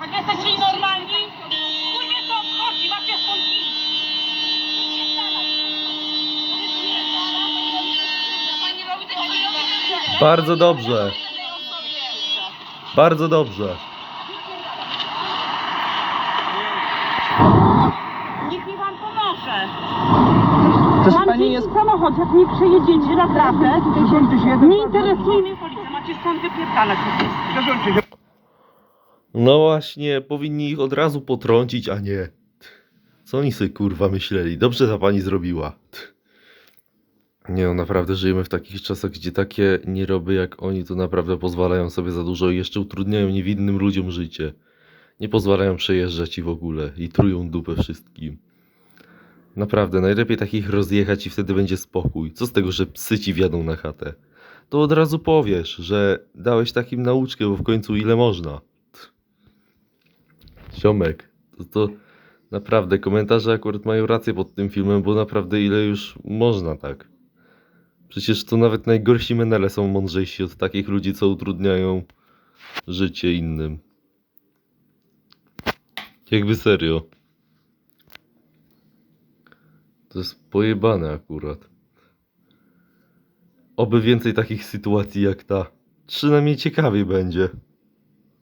Tak jesteście normalni? Chuj mnie to obchodzi, macie stąd iść. Pani robi tego. Bardzo dobrze. Bardzo dobrze. Niech mi pan pomoże. Proszę Mam pani jest... w samochodzie, jak nie przejedziecie, naprawdę. Nie interesuje mnie policja, macie stąd wypierdalać prostu. No właśnie, powinni ich od razu potrącić, a nie. Co oni sobie kurwa myśleli? Dobrze ta pani zrobiła. Nie no, naprawdę żyjemy w takich czasach, gdzie takie nieroby jak oni to naprawdę pozwalają sobie za dużo i jeszcze utrudniają niewinnym ludziom życie. Nie pozwalają przejeżdżać i w ogóle i trują dupę wszystkim. Naprawdę, najlepiej takich rozjechać i wtedy będzie spokój. Co z tego, że psy ci wjadą na chatę? To od razu powiesz, że dałeś takim nauczkę, bo w końcu ile można. Ziomek, to, to naprawdę komentarze akurat mają rację pod tym filmem, bo naprawdę ile już można tak. Przecież to nawet najgorsi menele są mądrzejsi od takich ludzi, co utrudniają życie innym. Jakby serio. To jest pojebane akurat. Oby więcej takich sytuacji jak ta. Przynajmniej ciekawiej będzie.